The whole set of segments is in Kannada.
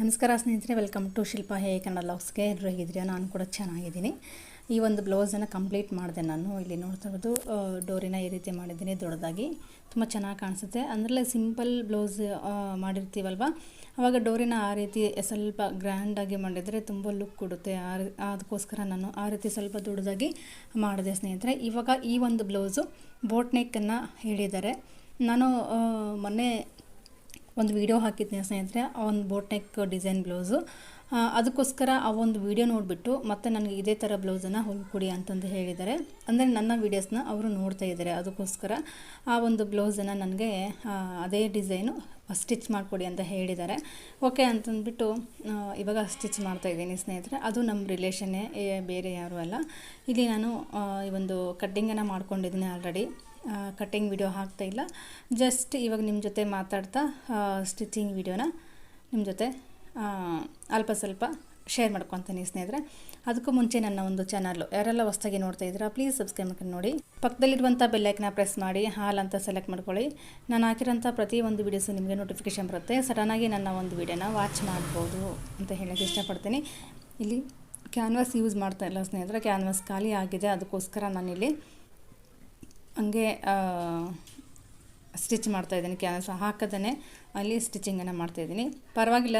ನಮಸ್ಕಾರ ಸ್ನೇಹಿತರೆ ವೆಲ್ಕಮ್ ಟು ಶಿಲ್ಪ ಹೇ ಕನ್ನಡ ಲಾಕ್ಸ್ಗೆ ಎಲ್ಲರೂ ಹೇಗಿದ್ರಿ ನಾನು ಕೂಡ ಚೆನ್ನಾಗಿದ್ದೀನಿ. ಈ ಒಂದು ಬ್ಲೌಸನ್ನು ಕಂಪ್ಲೀಟ್ ಮಾಡಿದೆ ನಾನು. ಇಲ್ಲಿ ನೋಡ್ತಾ ಇರೋದು ಡೋರಿನ ಈ ರೀತಿ ಮಾಡಿದ್ದೀನಿ, ದೊಡ್ಡದಾಗಿ. ತುಂಬ ಚೆನ್ನಾಗಿ ಕಾಣಿಸುತ್ತೆ. ಅಂದರೆ ಸಿಂಪಲ್ ಬ್ಲೌಸ್ ಮಾಡಿರ್ತೀವಲ್ವ? ಆವಾಗ ಡೋರಿನ ಆ ರೀತಿ ಸ್ವಲ್ಪ ಗ್ರ್ಯಾಂಡಾಗಿ ಮಾಡಿದರೆ ತುಂಬ ಲುಕ್ ಕೊಡುತ್ತೆ. ಆ ಅದಕ್ಕೋಸ್ಕರ ನಾನು ಆ ರೀತಿ ಸ್ವಲ್ಪ ದೊಡ್ಡದಾಗಿ ಮಾಡಿದೆ ಸ್ನೇಹಿತರೆ. ಇವಾಗ ಈ ಒಂದು ಬ್ಲೌಸು ಬೋಟ್ ನೆಕ್ಕನ್ನು ಹೇಳಿದ್ದಾರೆ. ನಾನು ಮೊನ್ನೆ ಒಂದು ವಿಡಿಯೋ ಹಾಕಿದ್ದೆ ಸ್ನೇಹಿತರೆ, ಆ ಒಂದು ಬೋಟ್ನೆಕ್ ಡಿಸೈನ್ ಬ್ಲೌಸು ಅದಕ್ಕೋಸ್ಕರ ಆ ಒಂದು ವಿಡಿಯೋ ನೋಡಿಬಿಟ್ಟು ಮತ್ತೆ ನನಗೆ ಇದೇ ಥರ ಬ್ಲೌಸನ್ನು ಹೊಲ್ಕೊಡಿ ಅಂತಂದು ಹೇಳಿದ್ದಾರೆ. ಅಂದರೆ ನನ್ನ ವೀಡಿಯೋಸ್ನ ಅವರು ನೋಡ್ತಾ ಇದ್ದಾರೆ. ಅದಕ್ಕೋಸ್ಕರ ಆ ಒಂದು ಬ್ಲೌಸನ್ನು ನನಗೆ ಅದೇ ಡಿಸೈನು ಸ್ಟಿಚ್ ಮಾಡಿಕೊಡಿ ಅಂತ ಹೇಳಿದ್ದಾರೆ. ಓಕೆ ಅಂತಂದ್ಬಿಟ್ಟು ಇವಾಗ ಸ್ಟಿಚ್ ಮಾಡ್ತಾ ಇದ್ದೀನಿ ಸ್ನೇಹಿತರೆ. ಅದು ನಮ್ಮ ರಿಲೇಷನ್ನೇ ಬೇರೆ ಯಾರೂ ಅಲ್ಲ. ಇಲ್ಲಿ ನಾನು ಈ ಒಂದು ಕಟ್ಟಿಂಗನ್ನು ಮಾಡ್ಕೊಂಡಿದ್ದೀನಿ ಆಲ್ರೆಡಿ ಕಟ್ಟಿಂಗ್ ವಿಡಿಯೋ ಹಾಕ್ತಾ ಇಲ್ಲ. ಜಸ್ಟ್ ಇವಾಗ ನಿಮ್ಮ ಜೊತೆ ಮಾತಾಡ್ತಾ ಸ್ಟಿಚಿಂಗ್ ವಿಡಿಯೋನ ನಿಮ್ಮ ಜೊತೆ ಅಲ್ಪ ಸ್ವಲ್ಪ ಶೇರ್ ಮಾಡ್ಕೊತೀನಿ ಸ್ನೇಹಿತರೆ. ಅದಕ್ಕೂ ಮುಂಚೆ ನನ್ನ ಒಂದು ಚಾನಲ್ಲು ಯಾರೆಲ್ಲ ಹೊಸ್ದಾಗಿ ನೋಡ್ತಾ ಇದ್ದೀರಾ ಪ್ಲೀಸ್ ಸಬ್ಸ್ಕ್ರೈಬ್ ಮಾಡ್ಕೊಂಡು ನೋಡಿ. ಪಕ್ಕದಲ್ಲಿರುವಂಥ ಬೆಲ್ಲೈಕ್ನ ಪ್ರೆಸ್ ಮಾಡಿ, ಹಾಲ್ ಅಂತ ಸೆಲೆಕ್ಟ್ ಮಾಡ್ಕೊಳ್ಳಿ. ನಾನು ಹಾಕಿರೋಂಥ ಒಂದು ವೀಡಿಯೋಸು ನಿಮಗೆ ನೋಟಿಫಿಕೇಷನ್ ಬರುತ್ತೆ. ಸಡನ್ನಾಗಿ ನನ್ನ ಒಂದು ವೀಡಿಯೋನ ವಾಚ್ ಮಾಡ್ಬೋದು ಅಂತ ಹೇಳೋಕ್ಕೆ ಇಷ್ಟಪಡ್ತೀನಿ. ಇಲ್ಲಿ ಕ್ಯಾನ್ವಾಸ್ ಯೂಸ್ ಮಾಡ್ತಾ ಇಲ್ಲ ಸ್ನೇಹಿತರೆ. ಕ್ಯಾನ್ವಾಸ್ ಖಾಲಿ ಆಗಿದೆ. ಅದಕ್ಕೋಸ್ಕರ ನಾನಿಲ್ಲಿ ಹಂಗೆ ಸ್ಟಿಚ್ ಮಾಡ್ತಾಯಿದ್ದೀನಿ ಕ್ಯಾನ್ವಾಸ್ ಹಾಕದೇ ಅಲ್ಲಿ ಸ್ಟಿಚಿಂಗನ್ನು ಮಾಡ್ತಾಯಿದ್ದೀನಿ ಪರವಾಗಿಲ್ಲ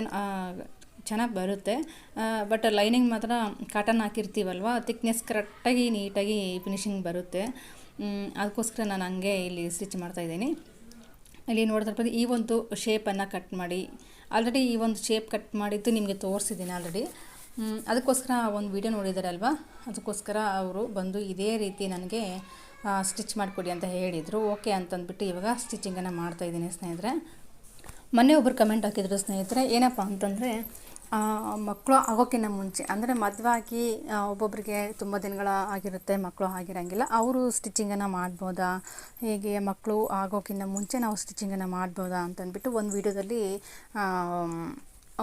ಚೆನ್ನಾಗಿ ಬರುತ್ತೆ. ಬಟ್ ಲೈನಿಂಗ್ ಮಾತ್ರ ಕಾಟನ್ ಹಾಕಿರ್ತೀವಲ್ವ? ತಿಕ್ನೆಸ್ ಕರೆಕ್ಟಾಗಿ ನೀಟಾಗಿ ಫಿನಿಶಿಂಗ್ ಬರುತ್ತೆ. ಅದಕ್ಕೋಸ್ಕರ ನಾನು ಹಂಗೆ ಇಲ್ಲಿ ಸ್ಟಿಚ್ ಮಾಡ್ತಾಯಿದ್ದೀನಿ ಇಲ್ಲಿ ನೋಡಿದ್ರೆ ಇರ್ಬೋದು ಈ ಒಂದು ಶೇಪನ್ನು ಕಟ್ ಮಾಡಿ ಆಲ್ರೆಡಿ ಈ ಒಂದು ಶೇಪ್ ಕಟ್ ಮಾಡಿದ್ದು ನಿಮಗೆ ತೋರಿಸಿದ್ದೀನಿ ಆಲ್ರೆಡಿ ಅದಕ್ಕೋಸ್ಕರ ಒಂದು ವಿಡಿಯೋ ನೋಡಿದಾರಲ್ವ? ಅದಕ್ಕೋಸ್ಕರ ಅವರು ಬಂದು ಇದೇ ರೀತಿ ನನಗೆ ಸ್ಟಿಚ್ ಮಾಡಿಕೊಡಿ ಅಂತ ಹೇಳಿದರು. ಓಕೆ ಅಂತಂದ್ಬಿಟ್ಟು ಇವಾಗ ಸ್ಟಿಚಿಂಗನ್ನು ಮಾಡ್ತಾಯಿದ್ದೀನಿ ಸ್ನೇಹಿತರೆ. ಮೊನ್ನೆ ಒಬ್ಬರು ಕಮೆಂಟ್ ಹಾಕಿದ್ರು ಸ್ನೇಹಿತರೆ, ಏನಪ್ಪ ಅಂತಂದರೆ ಮಕ್ಕಳು ಆಗೋಕ್ಕಿಂತ ಮುಂಚೆ, ಅಂದರೆ ಮದುವಾಗಿ ಒಬ್ಬೊಬ್ಬರಿಗೆ ತುಂಬ ದಿನಗಳ ಆಗಿರುತ್ತೆ ಮಕ್ಕಳು ಆಗಿರೋಂಗಿಲ್ಲ, ಅವರು ಸ್ಟಿಚಿಂಗನ್ನು ಮಾಡ್ಬೋದಾ? ಹೇಗೆ ಮಕ್ಕಳು ಆಗೋಕ್ಕಿಂತ ಮುಂಚೆ ನಾವು ಸ್ಟಿಚಿಂಗನ್ನು ಮಾಡ್ಬೋದಾ ಅಂತಂದ್ಬಿಟ್ಟು ಒಂದು ವೀಡಿಯೋದಲ್ಲಿ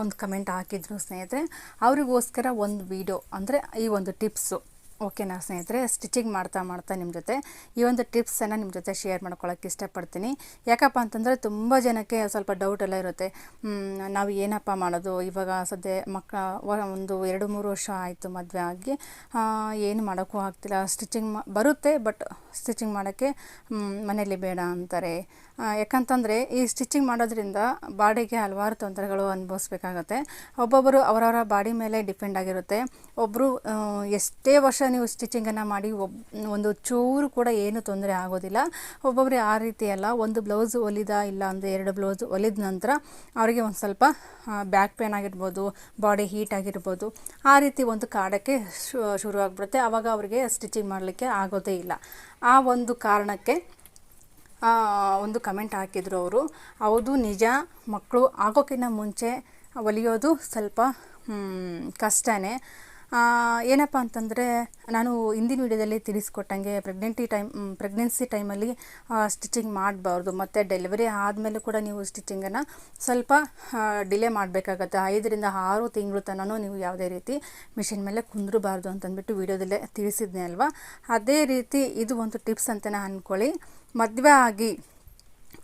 ಒಂದು ಕಮೆಂಟ್ ಹಾಕಿದ್ರು ಸ್ನೇಹಿತರೆ. ಅವರಿಗೋಸ್ಕರ ಒಂದು ವೀಡಿಯೋ, ಅಂದರೆ ಈ ಒಂದು ಟಿಪ್ಸು. ಓಕೆನಾ ಸ್ನೇಹಿತರೆ ಸ್ಟಿಚಿಂಗ್ ಮಾಡ್ತಾ ಮಾಡ್ತಾ ನಿಮ್ಮ ಜೊತೆ ಈ ಒಂದು ಟಿಪ್ಸನ್ನು ನಿಮ್ಮ ಜೊತೆ ಶೇರ್ ಮಾಡ್ಕೊಳ್ಳೋಕ್ಕೆ ಇಷ್ಟಪಡ್ತೀನಿ. ಯಾಕಪ್ಪ ಅಂತಂದರೆ ತುಂಬ ಜನಕ್ಕೆ ಸ್ವಲ್ಪ ಡೌಟ್ ಎಲ್ಲ ಇರುತ್ತೆ. ನಾವು ಏನಪ್ಪ ಮಾಡೋದು? ಇವಾಗ ಸದ್ಯ ಮಕ್ಕ ಒಂದು ಎರಡು, ಮೂರು ವರ್ಷ ಆಯಿತು ಮದುವೆ ಆಗಿ. ಏನು ಮಾಡೋಕ್ಕೂ ಆಗ್ತಿಲ್ಲ. ಸ್ಟಿಚಿಂಗ್ ಬರುತ್ತೆ ಬಟ್ ಸ್ಟಿಚಿಂಗ್ ಮಾಡೋಕ್ಕೆ ಮನೇಲಿ ಬೇಡ ಅಂತಾರೆ. ಯಾಕಂತಂದರೆ ಈ ಸ್ಟಿಚಿಂಗ್ ಮಾಡೋದ್ರಿಂದ ಬಾಡಿಗೆ ಹಲವಾರು ತೊಂದರೆಗಳು ಅನುಭವಿಸ್ಬೇಕಾಗತ್ತೆ. ಒಬ್ಬೊಬ್ಬರು ಅವರವರ ಬಾಡಿ ಮೇಲೆ ಡಿಪೆಂಡ್ ಆಗಿರುತ್ತೆ. ಒಬ್ಬರು ಎಷ್ಟೇ ವರ್ಷ ನೀವು ಸ್ಟಿಚಿಂಗನ್ನು ಮಾಡಿ ಒಬ್, ಒಂದು ಚೂರು ಕೂಡ ಏನು ತೊಂದರೆ ಆಗೋದಿಲ್ಲ. ಒಬ್ಬೊಬ್ಬರು ಆ ರೀತಿ ಅಲ್ಲ, ಒಂದು ಬ್ಲೌಸ್ ಹೊಲಿದ ಇಲ್ಲ ಅಂದರೆ ಎರಡು ಬ್ಲೌಸ್ ಹೊಲಿದ ನಂತರ ಅವರಿಗೆ ಒಂದು ಸ್ವಲ್ಪ ಬ್ಯಾಕ್ ಪೇನ್ ಆಗಿರ್ಬೋದು ಬಾಡಿ ಹೀಟ್ ಆಗಿರ್ಬೋದು, ಆ ರೀತಿ ಒಂದು ಕಾಡಕ್ಕೆ ಶುರು ಆಗಿಬಿಡುತ್ತೆ. ಆವಾಗ ಅವರಿಗೆ ಸ್ಟಿಚಿಂಗ್ ಮಾಡಲಿಕ್ಕೆ ಆಗೋದೇ ಇಲ್ಲ. ಆ ಒಂದು ಕಾರಣಕ್ಕೆ ಒಂದು ಕಮೆಂಟ್ ಹಾಕಿದ್ರು ಅವರು. ಹೌದು, ನಿಜ ಮಕ್ಕಳು ಆಗೋಕ್ಕಿಂತ ಮುಂಚೆ ಹೊಲಿಯೋದು ಸ್ವಲ್ಪ ಕಷ್ಟನೇ. ಏನಪ್ಪ ಅಂತಂದರೆ ನಾನು ಹಿಂದಿನ ವಿಡಿಯೋದಲ್ಲಿ ತಿಳಿಸ್ಕೊಟ್ಟಂಗೆ ಪ್ರೆಗ್ನೆಂಟಿ ಟೈಮ್ ಪ್ರೆಗ್ನೆನ್ಸಿ ಟೈಮಲ್ಲಿ ಸ್ಟಿಚಿಂಗ್ ಮಾಡಬಾರ್ದು. ಮತ್ತು ಡೆಲಿವರಿ ಆದಮೇಲೆ ಕೂಡ ನೀವು ಸ್ಟಿಚಿಂಗನ್ನು ಸ್ವಲ್ಪ ಡಿಲೇ ಮಾಡಬೇಕಾಗತ್ತೆ. ಐದರಿಂದ ಆರು ತಿಂಗಳು ತನಕ ನೀವು ಯಾವುದೇ ರೀತಿ ಮಿಷಿನ್ ಮೇಲೆ ಕುಂದ್ರಬಾರ್ದು ಅಂತಂದ್ಬಿಟ್ಟು ವಿಡಿಯೋದಲ್ಲೇ ತಿಳಿಸಿದ್ನೆ ಅಲ್ವಾ? ಅದೇ ರೀತಿ ಇದು ಒಂದು ಟಿಪ್ಸ್ ಅಂತಲೇ ಅಂದ್ಕೊಳ್ಳಿ ಮದುವೆ ಆಗಿ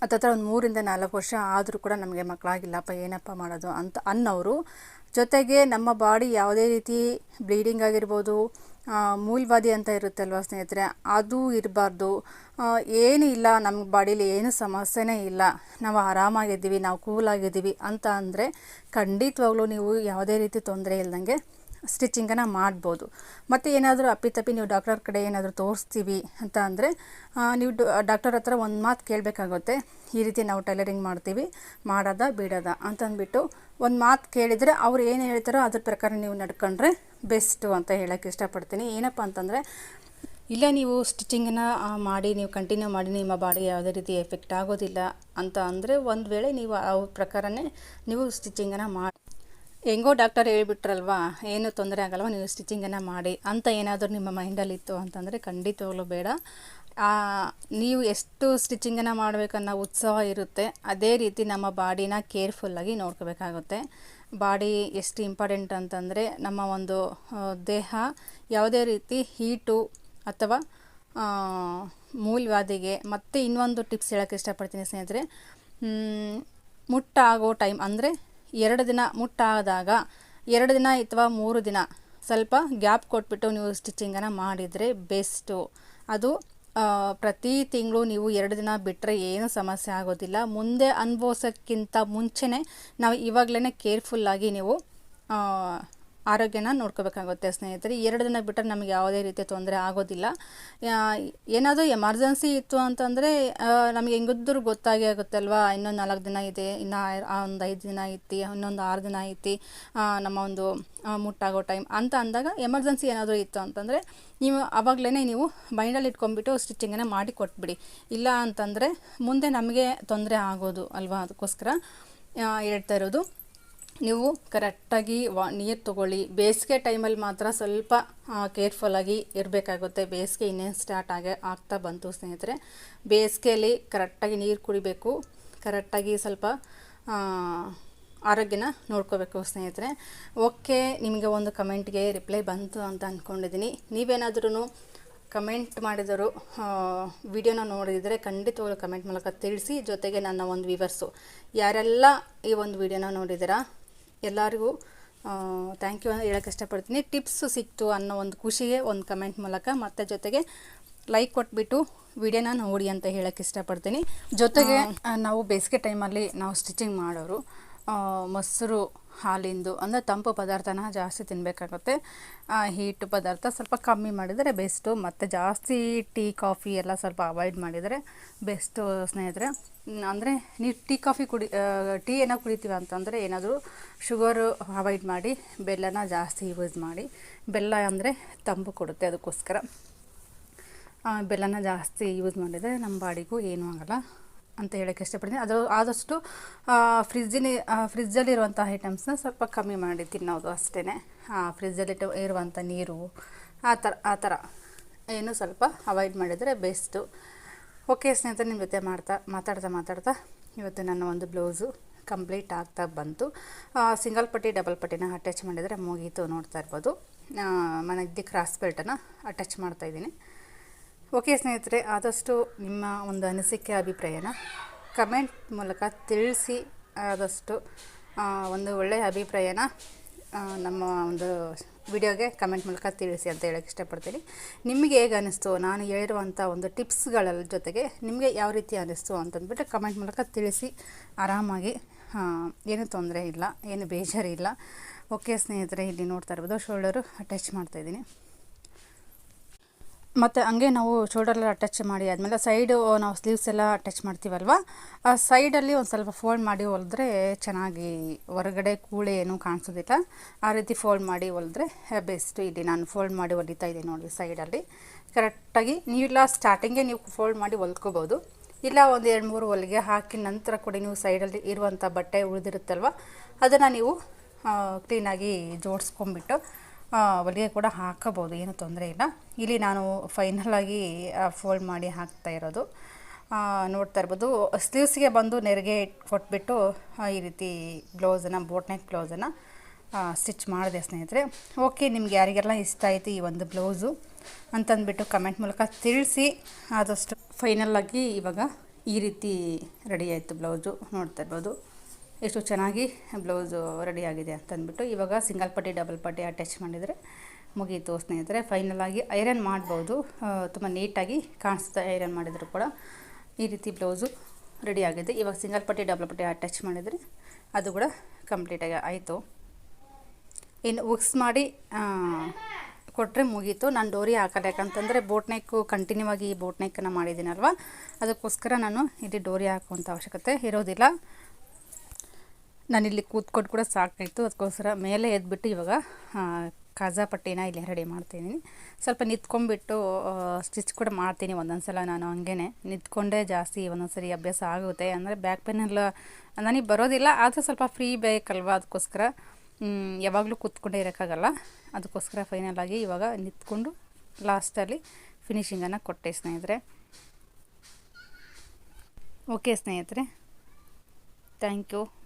ಹತ್ತತ್ರ ಒಂದು ಮೂರಿಂದ ನಾಲ್ಕು ವರ್ಷ ಆದರೂ ಕೂಡ ನಮಗೆ ಮಕ್ಕಳಾಗಿಲ್ಲಪ್ಪ ಏನಪ್ಪ ಮಾಡೋದು ಅಂತ ಅನ್ನೋರು ಜೊತೆಗೆ ನಮ್ಮ ಬಾಡಿ ಯಾವುದೇ ರೀತಿ ಬ್ಲೀಡಿಂಗ್ ಆಗಿರ್ಬೋದು ಮೂಲ್ವಾದಿ ಅಂತ ಇರುತ್ತಲ್ವ ಸ್ನೇಹಿತರೆ, ಅದು ಇರಬಾರ್ದು. ಏನು ಇಲ್ಲ, ನಮ್ಮ ಬಾಡೀಲಿ ಏನು ಸಮಸ್ಯೆನೇ ಇಲ್ಲ. ನಾವು ಆರಾಮಾಗಿದ್ದೀವಿ, ನಾವು ಕೂಲಾಗಿದ್ದೀವಿ ಅಂತ ಅಂದರೆ ಖಂಡಿತವಾಗ್ಲೂ ನೀವು ಯಾವುದೇ ರೀತಿ ತೊಂದರೆ ಇಲ್ದಂಗೆ ಸ್ಟಿಚಿಂಗನ್ನು ಮಾಡ್ಬೋದು. ಮತ್ತು ಏನಾದರೂ ಅಪ್ಪಿತಪ್ಪಿ ನೀವು ಡಾಕ್ಟರ್ ಕಡೆ ಏನಾದರೂ ತೋರಿಸ್ತೀವಿ ಅಂತ ಅಂದರೆ ನೀವು ಡಾಕ್ಟರ್ ಹತ್ರ ಒಂದು ಮಾತು ಕೇಳಬೇಕಾಗುತ್ತೆ, ಈ ರೀತಿ ನಾವು ಟೈಲರಿಂಗ್ ಮಾಡ್ತೀವಿ, ಮಾಡೋದ ಬಿಡೋದ ಅಂತಂದ್ಬಿಟ್ಟು ಒಂದು ಮಾತು ಕೇಳಿದರೆ ಅವ್ರು ಏನು ಹೇಳ್ತಾರೋ ಅದ್ರ ಪ್ರಕಾರ ನೀವು ನಡ್ಕೊಂಡ್ರೆ ಬೆಸ್ಟು ಅಂತ ಹೇಳೋಕ್ಕೆ ಇಷ್ಟಪಡ್ತೀನಿ. ಏನಪ್ಪ ಅಂತಂದರೆ, ಇಲ್ಲ ನೀವು ಸ್ಟಿಚಿಂಗನ್ನು ಮಾಡಿ, ನೀವು ಕಂಟಿನ್ಯೂ ಮಾಡಿ, ನಿಮ್ಮ ಬಾಡಿ ಯಾವುದೇ ರೀತಿ ಎಫೆಕ್ಟ್ ಆಗೋದಿಲ್ಲ ಅಂತ ಅಂದರೆ ಒಂದು ವೇಳೆ ನೀವು ಅವ್ರ ಪ್ರಕಾರನೇ ನೀವು ಸ್ಟಿಚಿಂಗನ್ನು ಮಾಡಿ ಹೆಂಗೋ ಡಾಕ್ಟರ್ ಹೇಳಿಬಿಟ್ರಲ್ವಾ, ಏನೂ ತೊಂದರೆ ಆಗಲ್ವ, ನೀವು ಸ್ಟಿಚಿಂಗನ್ನು ಮಾಡಿ ಅಂತ ಏನಾದರೂ ನಿಮ್ಮ ಮೈಂಡಲ್ಲಿತ್ತು ಅಂತಂದರೆ ಖಂಡಿತವಾಗ್ಲೂ ಬೇಡ. ನೀವು ಎಷ್ಟು ಸ್ಟಿಚಿಂಗನ್ನು ಮಾಡಬೇಕನ್ನೋ ಉತ್ಸಾಹ ಇರುತ್ತೆ, ಅದೇ ರೀತಿ ನಮ್ಮ ಬಾಡಿನ ಕೇರ್ಫುಲ್ಲಾಗಿ ನೋಡ್ಕೋಬೇಕಾಗುತ್ತೆ. ಬಾಡಿ ಎಷ್ಟು ಇಂಪಾರ್ಟೆಂಟ್ ಅಂತಂದರೆ ನಮ್ಮ ಒಂದು ದೇಹ ಯಾವುದೇ ರೀತಿ ಹೀಟು ಅಥವಾ ಮೂಲವ್ಯಾಧಿಗೆ ಮತ್ತು ಇನ್ನೊಂದು ಟಿಪ್ಸ್ ಹೇಳೋಕ್ಕೆ ಇಷ್ಟಪಡ್ತೀನಿ ಸ್ನೇಹಿತರೆ. ಮುಟ್ಟಾಗೋ ಟೈಮ್ ಅಂದರೆ ಎರಡು ದಿನ ಮುಟ್ಟಾದಾಗ, ಎರಡು ದಿನ ಅಥವಾ ಮೂರು ದಿನ ಸ್ವಲ್ಪ ಗ್ಯಾಪ್ ಕೊಟ್ಬಿಟ್ಟು ನೀವು ಸ್ಟಿಚಿಂಗನ್ನು ಮಾಡಿದರೆ ಬೆಸ್ಟು. ಅದು ಪ್ರತಿ ತಿಂಗಳು ನೀವು ಎರಡು ದಿನ ಬಿಟ್ಟರೆ ಏನು ಸಮಸ್ಯೆ ಆಗೋದಿಲ್ಲ. ಮುಂದೆ ಅನುಭವಿಸೋಕ್ಕಿಂತ ಮುಂಚೆನೇ ನಾವು ಇವಾಗಲೇ ಕೇರ್ಫುಲ್ಲಾಗಿ ನೀವು ಆರೋಗ್ಯನ ನೋಡ್ಕೋಬೇಕಾಗುತ್ತೆ ಸ್ನೇಹಿತರೆ. ಎರಡು ದಿನ ಬಿಟ್ಟರೆ ನಮಗೆ ಯಾವುದೇ ರೀತಿಯ ತೊಂದರೆ ಆಗೋದಿಲ್ಲ. ಏನಾದರೂ ಎಮರ್ಜೆನ್ಸಿ ಇತ್ತು ಅಂತಂದರೆ ನಮಗೆ ಹೆಂಗಿದ್ರು ಗೊತ್ತಾಗೇ ಆಗುತ್ತಲ್ವಾ ಇನ್ನೊಂದು ನಾಲ್ಕು ದಿನ ಇದೆ, ಇನ್ನು ಒಂದು ಐದು ದಿನ ಐತಿ, ಇನ್ನೊಂದು ಆರು ದಿನ ಐತಿ ನಮ್ಮ ಒಂದು ಮುಟ್ಟಾಗೋ ಟೈಮ್ ಅಂತ ಅಂದಾಗ ಎಮರ್ಜೆನ್ಸಿ ಏನಾದರೂ ಇತ್ತು ಅಂತಂದರೆ, ನೀವು ಆವಾಗಲೇ ನೀವು ಬೈಂಡಲ್ಲಿ ಇಟ್ಕೊಂಡ್ಬಿಟ್ಟು ಸ್ಟಿಚಿಂಗನ್ನು ಮಾಡಿ ಕೊಟ್ಬಿಡಿ. ಇಲ್ಲ ಅಂತಂದರೆ ಮುಂದೆ ನಮಗೆ ತೊಂದರೆ ಆಗೋದು ಅಲ್ವಾ? ಅದಕ್ಕೋಸ್ಕರ ಹೇಳ್ತಾ ಇರೋದು. ನೀವು ಕರೆಕ್ಟಾಗಿ ವಾ, ನೀರು ತೊಗೊಳ್ಳಿ. ಬೇಸಿಗೆ ಟೈಮಲ್ಲಿ ಮಾತ್ರ ಸ್ವಲ್ಪ ಕೇರ್ಫುಲ್ಲಾಗಿ ಇರಬೇಕಾಗುತ್ತೆ. ಬೇಸಿಗೆ ಇನ್ನೇನು ಸ್ಟಾರ್ಟ್ ಆಗ, ಆಗ್ತಾ ಬಂತು ಸ್ನೇಹಿತರೆ. ಬೇಸಿಗೆಯಲ್ಲಿ ಕರೆಕ್ಟಾಗಿ ನೀರು ಕುಡಿಬೇಕು. ಕರೆಕ್ಟಾಗಿ ಸ್ವಲ್ಪ ಆರೋಗ್ಯನ ನೋಡ್ಕೋಬೇಕು ಸ್ನೇಹಿತರೆ. ಓಕೆ, ನಿಮಗೆ ಒಂದು ಕಮೆಂಟ್ಗೆ ರಿಪ್ಲೈ ಬಂತು ಅಂತ ಅಂದ್ಕೊಂಡಿದ್ದೀನಿ ನೀವೇನಾದ್ರೂ ಕಮೆಂಟ್ ಮಾಡಿದರು ವಿಡಿಯೋನ ನೋಡಿದರೆ ಖಂಡಿತವಾಗ್ಲೂ ಕಮೆಂಟ್ ಮೂಲಕ ತಿಳಿಸಿ, ಜೊತೆಗೆ ನನ್ನ ಒಂದು ವಿವರ್ಸು ಯಾರೆಲ್ಲ ಈ ಒಂದು ವಿಡಿಯೋನ ನೋಡಿದ್ದೀರಾ ಎಲ್ಲರಿಗೂ ಥ್ಯಾಂಕ್ ಯು ಅಂತ ಹೇಳೋಕ್ಕೆ ಇಷ್ಟಪಡ್ತೀನಿ. ಟಿಪ್ಸು ಸಿಕ್ತು ಅನ್ನೋ ಒಂದು ಖುಷಿಗೆ ಒಂದು ಕಮೆಂಟ್ ಮೂಲಕ ಮತ್ತು ಜೊತೆಗೆ ಲೈಕ್ ಕೊಟ್ಬಿಟ್ಟು ವಿಡಿಯೋನ ನೋಡಿ ಅಂತ ಹೇಳಕ್ಕೆ ಇಷ್ಟಪಡ್ತೀನಿ. ಜೊತೆಗೆ ನಾವು ಬೇಸಿಗೆ ಟೈಮಲ್ಲಿ ನಾವು ಸ್ಟಿಚಿಂಗ್ ಮಾಡೋರು ಮೊಸರು ಹಾಲಿಂದು ಅಂದರೆ ತಂಪು ಪದಾರ್ಥನ ಜಾಸ್ತಿ ತಿನ್ನಬೇಕಾಗುತ್ತೆ ಹೀಟ್ ಪದಾರ್ಥ ಸ್ವಲ್ಪ ಕಮ್ಮಿ ಮಾಡಿದರೆ ಬೆಸ್ಟು ಮತ್ತು ಜಾಸ್ತಿ ಟೀ ಕಾಫಿ ಎಲ್ಲ ಸ್ವಲ್ಪ ಅವಾಯ್ಡ್ ಮಾಡಿದರೆ ಬೆಸ್ಟು ಸ್ನೇಹಿತರೆ. ಅಂದರೆ ನೀವು ಟೀ, ಕಾಫಿ ಕುಡಿ ಟೀ ಏನೋ ಕುಡಿತೀವಿ ಅಂತಂದರೆ ಏನಾದರೂ ಶುಗರು ಅವಾಯ್ಡ್ ಮಾಡಿ, ಬೆಲ್ಲನ ಜಾಸ್ತಿ ಯೂಸ್ ಮಾಡಿ, ಬೆಲ್ಲ ಅಂದರೆ ತಂಪು ಕೊಡುತ್ತೆ ಅದಕ್ಕೋಸ್ಕರ. ಬೆಲ್ಲನ ಜಾಸ್ತಿ ಯೂಸ್ ಮಾಡಿದರೆ ನಮ್ಮ ಬಾಡಿಗೂ ಏನೂ ಆಗಲ್ಲ ಅಂತ ಹೇಳೋಕ್ಕೆ ಇಷ್ಟಪಡ್ತೀನಿ. ಅದು ಆದಷ್ಟು ಫ್ರಿಜ್ಜಿನ ಫ್ರಿಜ್ಜಲ್ಲಿರುವಂಥ ಐಟಮ್ಸ್ನ ಸ್ವಲ್ಪ ಕಮ್ಮಿ ಮಾಡಿ ತಿನ್ನೋದು ಅಷ್ಟೇ ಫ್ರಿಜ್ಜಲ್ಲಿ ಇರುವಂಥ ನೀರು, ಆ ಥರ ಆ ಥರ ಏನು ಸ್ವಲ್ಪ ಅವಾಯ್ಡ್ ಮಾಡಿದರೆ ಬೆಸ್ಟು ಓಕೆ ಸ್ನೇಹಿತರೆ, ನಿಮ್ಮ ಜೊತೆ ಮಾಡ್ತಾ, ಮಾತಾಡ್ತಾ ಮಾತಾಡ್ತಾ ಇವತ್ತು ನನ್ನ ಒಂದು ಬ್ಲೌಸು ಕಂಪ್ಲೀಟ್ ಆಗ್ತಾ ಬಂತು. ಸಿಂಗಲ್ ಪಟ್ಟಿ, ಡಬಲ್ ಪಟ್ಟಿನ ಅಟ್ಯಾಚ್ ಮಾಡಿದರೆ ಮುಗೀತು ನೋಡ್ತಾ ಇರ್ಬೋದು. ಮನೆಗೆ ಕ್ರಾಸ್ ಬೆಲ್ಟನ್ನು ಅಟ್ಯಾಚ್ ಮಾಡ್ತಾಯಿದ್ದೀನಿ ಓಕೆ ಸ್ನೇಹಿತರೆ, ಆದಷ್ಟು ನಿಮ್ಮ ಒಂದು ಅನಿಸಿಕೆ, ಅಭಿಪ್ರಾಯನ ಕಮೆಂಟ್ ಮೂಲಕ ತಿಳಿಸಿ, ಆದಷ್ಟು ಒಂದು ಒಳ್ಳೆಯ ಅಭಿಪ್ರಾಯನ ನಮ್ಮ ಒಂದು ವಿಡಿಯೋಗೆ ಕಮೆಂಟ್ ಮೂಲಕ ತಿಳಿಸಿ ಅಂತ ಹೇಳೋಕ್ಕೆ ಇಷ್ಟಪಡ್ತೀನಿ. ನಿಮಗೆ ಹೇಗೆ ಅನ್ನಿಸ್ತು ನಾನು ಹೇಳಿರುವಂಥ ಒಂದು ಟಿಪ್ಸ್ಗಳ ಜೊತೆಗೆ ನಿಮಗೆ ಯಾವ ರೀತಿ ಅನ್ನಿಸ್ತು ಅಂತಂದ್ಬಿಟ್ಟು ಕಮೆಂಟ್ ಮೂಲಕ ತಿಳಿಸಿ. ಆರಾಮಾಗಿ ಏನು ತೊಂದರೆ ಇಲ್ಲ, ಏನು ಬೇಜಾರಿಲ್ಲ. ಓಕೆ ಸ್ನೇಹಿತರೆ, ಇಲ್ಲಿ ನೋಡ್ತಾ ಇರ್ಬೋದು ಶೋಲ್ಡರು ಅಟ್ಯಾಚ್ ಮಾಡ್ತಾಯಿದ್ದೀನಿ ಮತ್ತು ಹಂಗೆ ನಾವು ಶೋಲ್ಡರ್ಲೆಲ್ಲ ಅಟ್ಯಾಚ್ ಮಾಡಿ ಆದಮೇಲೆ ಸೈಡು ನಾವು ಸ್ಲೀವ್ಸ್ ಎಲ್ಲ ಅಟ್ಯಾಚ್ ಮಾಡ್ತೀವಲ್ವ? ಆ ಸೈಡಲ್ಲಿ ಒಂದು ಸ್ವಲ್ಪ ಫೋಲ್ಡ್ ಮಾಡಿ ಹೊಲಿದ್ರೆ ಚೆನ್ನಾಗಿ ಹೊರಗಡೆ ಕೂಳೆ ಏನೂ ಕಾಣಿಸೋದಿಲ್ಲ. ಆ ರೀತಿ ಫೋಲ್ಡ್ ಮಾಡಿ ಹೊಲಿದ್ರೆ ಬೆಸ್ಟ್ ಇಲ್ಲಿ ನಾನು ಫೋಲ್ಡ್ ಮಾಡಿ ಹೊಲಿತಾ ಇದ್ದೀನಿ ನೋಡಿ ಸೈಡಲ್ಲಿ ಕರೆಕ್ಟಾಗಿ ನೀವಿಲ್ಲ ಸ್ಟಾರ್ಟಿಂಗೇ ನೀವು ಫೋಲ್ಡ್ ಮಾಡಿ ಹೊಲ್ಕೋಬೋದು. ಇಲ್ಲ ಒಂದು ಎರಡು ಮೂರು ಹೊಲಿಗೆ ಹಾಕಿ ನಂತರ ಕೂಡ ನೀವು ಸೈಡಲ್ಲಿ ಇರುವಂಥ ಬಟ್ಟೆ ಉಳಿದಿರುತ್ತಲ್ವ? ಅದನ್ನು ನೀವು ಕ್ಲೀನಾಗಿ ಜೋಡಿಸ್ಕೊಂಬಿಟ್ಟು ಹೊಲಿಗೆ ಕೂಡ ಹಾಕಬೋದು ಏನು ತೊಂದರೆ ಇಲ್ಲ. ಇಲ್ಲಿ ನಾನು ಫೈನಲಾಗಿ ಫೋಲ್ಡ್ ಮಾಡಿ ಹಾಕ್ತಾ ಇರೋದು. ನೋಡ್ತಾ ಇರ್ಬೋದು ಸ್ಲೀವ್ಸ್ಗೆ ಬಂದು ನೆರಿಗೆ ಕೊಟ್ಬಿಟ್ಟು ಈ ರೀತಿ ಬ್ಲೌಸನ್ನು ಬೋಟ್ನೆಕ್ ಬ್ಲೌಸನ್ನು ಸ್ಟಿಚ್ ಮಾಡಿದೆ ಸ್ನೇಹಿತರೆ. ಓಕೆ ನಿಮ್ಗೆ ಯಾರಿಗೆಲ್ಲ ಇಷ್ಟ ಆಯಿತು ಈ ಒಂದು ಬ್ಲೌಸು ಅಂತಂದ್ಬಿಟ್ಟು ಕಮೆಂಟ್ ಮೂಲಕ ತಿಳಿಸಿ. ಆದಷ್ಟು ಫೈನಲ್ಲಾಗಿ ಇವಾಗ ಈ ರೀತಿ ರೆಡಿ ಆಯಿತು ಬ್ಲೌಸು ನೋಡ್ತಾ ಇರ್ಬೋದು. ಎಷ್ಟು ಚೆನ್ನಾಗಿ ಬ್ಲೌಸು ರೆಡಿಯಾಗಿದೆ ಅಂತಂದ್ಬಿಟ್ಟು ಇವಾಗ ಸಿಂಗಲ್ ಪಟ್ಟಿ ಡಬಲ್ ಪಟ್ಟಿ ಅಟ್ಯಾಚ್ ಮಾಡಿದರೆ ಮುಗೀತು ಸ್ನೇಹಿತರೆ. ಫೈನಲಾಗಿ ಐರನ್ ಮಾಡ್ಬೋದು. ತುಂಬ ನೀಟಾಗಿ ಕಾಣಿಸ್ತಾ ಐರನ್ ಮಾಡಿದರೂ ಕೂಡ. ಈ ರೀತಿ ಬ್ಲೌಸು ರೆಡಿಯಾಗಿದೆ ಇವಾಗ ಸಿಂಗಲ್ ಪಟ್ಟಿ ಡಬಲ್ ಪಟ್ಟಿ ಅಟ್ಯಾಚ್ ಮಾಡಿದರೆ ಅದು ಕೂಡ ಕಂಪ್ಲೀಟಾಗಿ ಆಯಿತು. ಇನ್ನು ಉಕ್ಸ್ ಮಾಡಿ ಕೊಟ್ಟರೆ ಮುಗೀತು. ನಾನು ಡೋರಿ ಹಾಕಲ್ಲ, ಯಾಕಂತಂದರೆ ಬೋಟ್ ನೆಕ್ಕು ಕಂಟಿನ್ಯೂ ಆಗಿ ಬೋಟ್ ನೆಕ್ಕನ್ನು ಮಾಡಿದ್ದೀನಲ್ವ? ಅದಕ್ಕೋಸ್ಕರ ನಾನು ಇಲ್ಲಿ ಡೋರಿ ಹಾಕುವಂಥ ಅವಶ್ಯಕತೆ ಇರೋದಿಲ್ಲ. ನಾನಿಲ್ಲಿ ಕೂತ್ಕೊಂಡು ಕೂಡ ಸಾಕಾಯಿತು. ಅದಕ್ಕೋಸ್ಕರ ಮೇಲೆ ಎದ್ಬಿಟ್ಟು ಇವಾಗ ಕಾಜಾ ಪಟ್ಟಿನ ಇಲ್ಲಿ ರೆಡಿ ಮಾಡ್ತೀನಿ ಸ್ವಲ್ಪ ನಿಂತ್ಕೊಂಡ್ಬಿಟ್ಟು ಸ್ಟಿಚ್ ಕೂಡ ಮಾಡ್ತೀನಿ ಒಂದೊಂದು ಸಲ ನಾನು ಹಂಗೇ ನಿಂತ್ಕೊಂಡೇ ಜಾಸ್ತಿ ಒಂದೊಂದು ಸರಿ ಅಭ್ಯಾಸ ಆಗುತ್ತೆ. ಅಂದರೆ ಬ್ಯಾಕ್ ಪೇನಲ್ಲ ನನಗೆ ಬರೋದಿಲ್ಲ, ಆದರೆ ಸ್ವಲ್ಪ ಫ್ರೀ ಬೇಕಲ್ವ ಅದಕ್ಕೋಸ್ಕರ. ಯಾವಾಗಲೂ ಕೂತ್ಕೊಂಡೇ ಇರೋಕ್ಕಾಗಲ್ಲ. ಅದಕ್ಕೋಸ್ಕರ ಫೈನಲಾಗಿ ಇವಾಗ ನಿಂತ್ಕೊಂಡು ಲಾಸ್ಟಲ್ಲಿ ಫಿನಿಷಿಂಗನ್ನು ಕೊಟ್ಟೆ ಸ್ನೇಹಿತರೆ. ಓಕೆ ಸ್ನೇಹಿತರೆ. Thank you